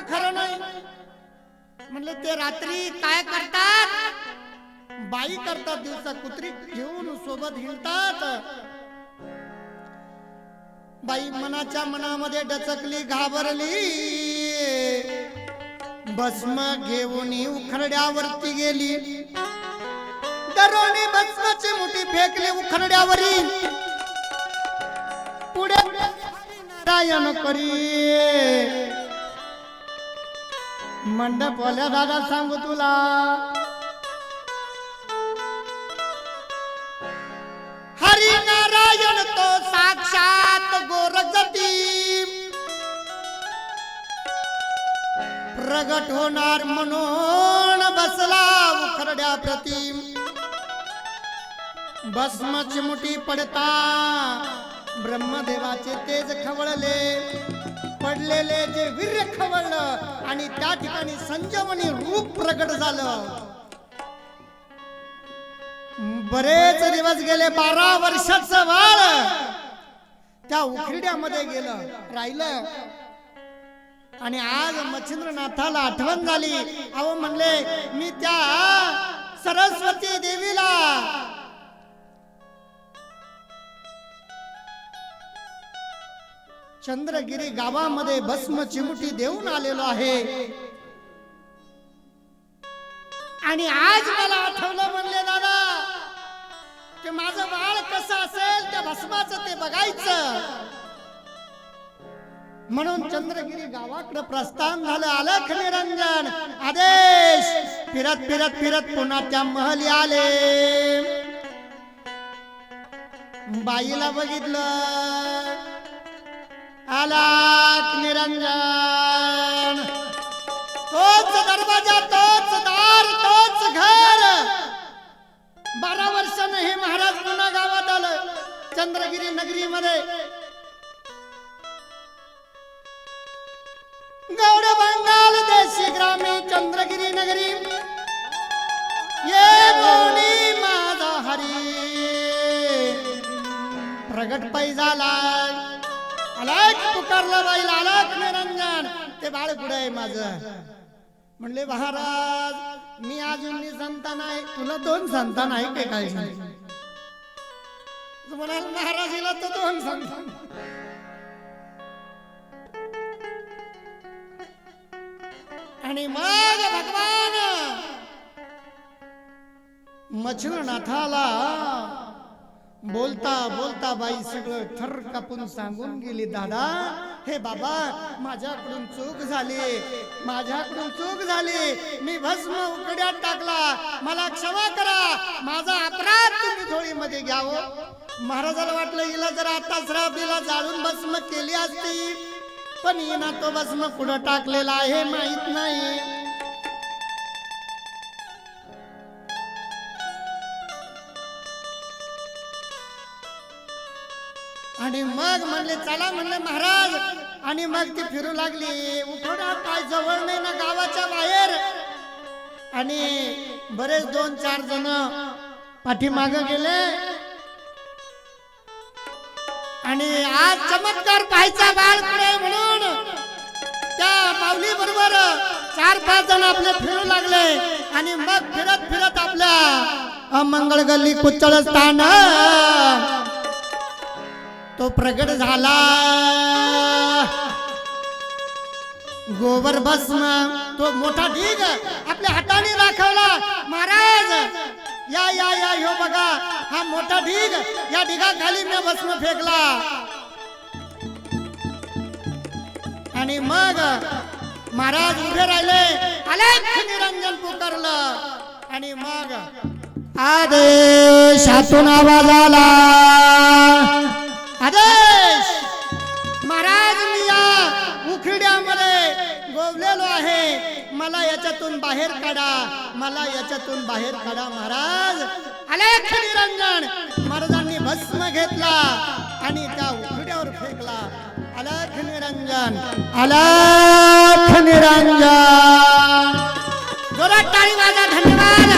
खरं नाही. म्हणलं ते रात्री काय करतात? बाई करतात दिवसा कुत्री घेऊन सोबत हिंडतात. बाई मनाच्या मनामध्ये डचकली घाबरली. भस्म घेऊन उखरड्यावरती गेली. दरोनी भस्माची मुठी फेकली उखरड्यावरी. पुढे नारायण करी. मंडप दादा सांगू तुला. हरी नारायण तो साक्षात गोरगती. प्रगट होणार म्हणून बसला उखरड्या प्रती. भस्म चिमुटी पडता ब्रह्मदेवाचे तेज खवळले. पडलेले जे वीर खवळलं आणि त्या ठिकाणी संजीवनी रूप प्रकट झालं. बरेच दिवस गेले बारा वर्षाचं वाळ त्या उखिड्यामध्ये गेलं राहिलं. आणि आज मच्छिंद्रनाथाला आठवण झाली. अहो म्हणले मी त्या सरस्वती देवीला चंद्रगिरी गावामध्ये भस्म चिमुटी देऊन आलेलो आहे. आणि आज मला आठवलं म्हणले दादा की माझं बाळ कसं असेल त्या भस्माचं ते बघायचं. म्हणून चंद्रगिरी गावाकडे प्रस्थान झालं अलख निरंजन आदेश फिरत फिरत फिरत पुन्हा त्या महली आले. बाईला बघितलं. आलाक निरंजन. तोच दरवाजा तोच दार तोच घर. बारा वर्षानं हे महाराज पुन्हा गावात आलं चंद्रगिरी नगरीमध्ये. गौड बंगाल देशी ग्रामी चंद्रगिरी नगरी. ये गौणी माझा हरी. प्रगट पै झाला आलाक पुकारलं बाईल आलाक निरंजन. ते बाळ कुठं आहे माझं? म्हणले महाराज मी अजून संतान आहे तुला दोन संतान आहे काय काय तू म्हणाल महाराजीला तर दोन संतान आणि मग भगवान मच्छरनाथाला बोलता बोलता बाई सगळं थर कापून सांगून गेली दादा हे बाबा माझ्याकडून चूक झाली माझ्याकडून चूक झाली. मी भस्म उकड्यात टाकला. मला क्षमा करा. माझा अपराध तुम्ही झोळीमध्ये घ्यावं. महाराजाला वाटलं हिला जर आता श्राप दिला जाळून भस्म केली असती पण हिना तो भस्म कुठं टाकलेला आहे माहीत नाही. आणि मग म्हणले चला म्हणले महाराज. आणि मग ती फिरू लागली. उठोडा काय जवळ नाही ना गावाच्या बाहेर. आणि बरेच दोन चार जण पाठीमाग गेले. आणि आज चमत्कार पाहायचा बाळ पुढे म्हणून. त्या माऊली बरोबर चार पाच जण आपले फिरू लागले. आणि मग फिरत फिरत आपल्या अमंगळ गल्ली कुचळ स्थान. तो प्रगट झाला. गोबर भस्म. तो मोठा ढीग आपल्या हाताने दाखवला महाराज या या या यो बघा. हा मोठा ढीग या ढिगाखाली मी भस्म फेकला. आणि मग महाराज उभे राहिले. अलेख निरंजन पुकारलं. आणि मग आदेशातून आवाज आला. आदेश! महाराज मी या उखड्यामध्ये गोवलेलो आहे. मला याच्यातून बाहेर काढा. मला याच्यातून बाहेर काढा महाराज. अलेख निरंजन. महाराजांनी भस्म घेतला आणि त्या उखड्यावर फेकला. अलख निरंजन. अलख निरंजन. जोरात टाळी वाजा धन्यवाद.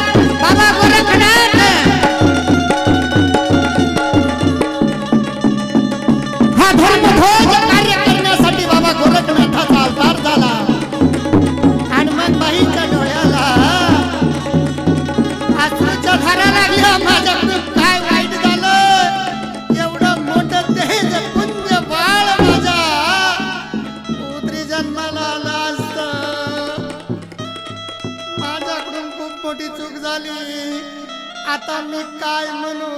झाली. आता मी काय म्हणू?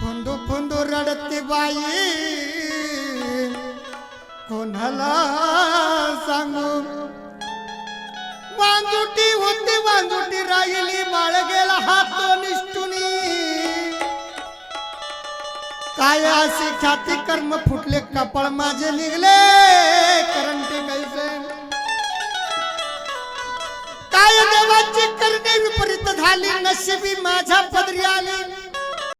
फुंदू फुंदू रडते बाई. कोणाला सांगू? वांजुटी होती वांजुटी राहिली. बाळ गेला हात निष्ठुनी. काय असे ख्याती कर्म फुटले कपाळ माझे निघले. करंटे कैसे? काय देवाची करणे विपरीत झाली? नशिबी माझ्या पदरी आली.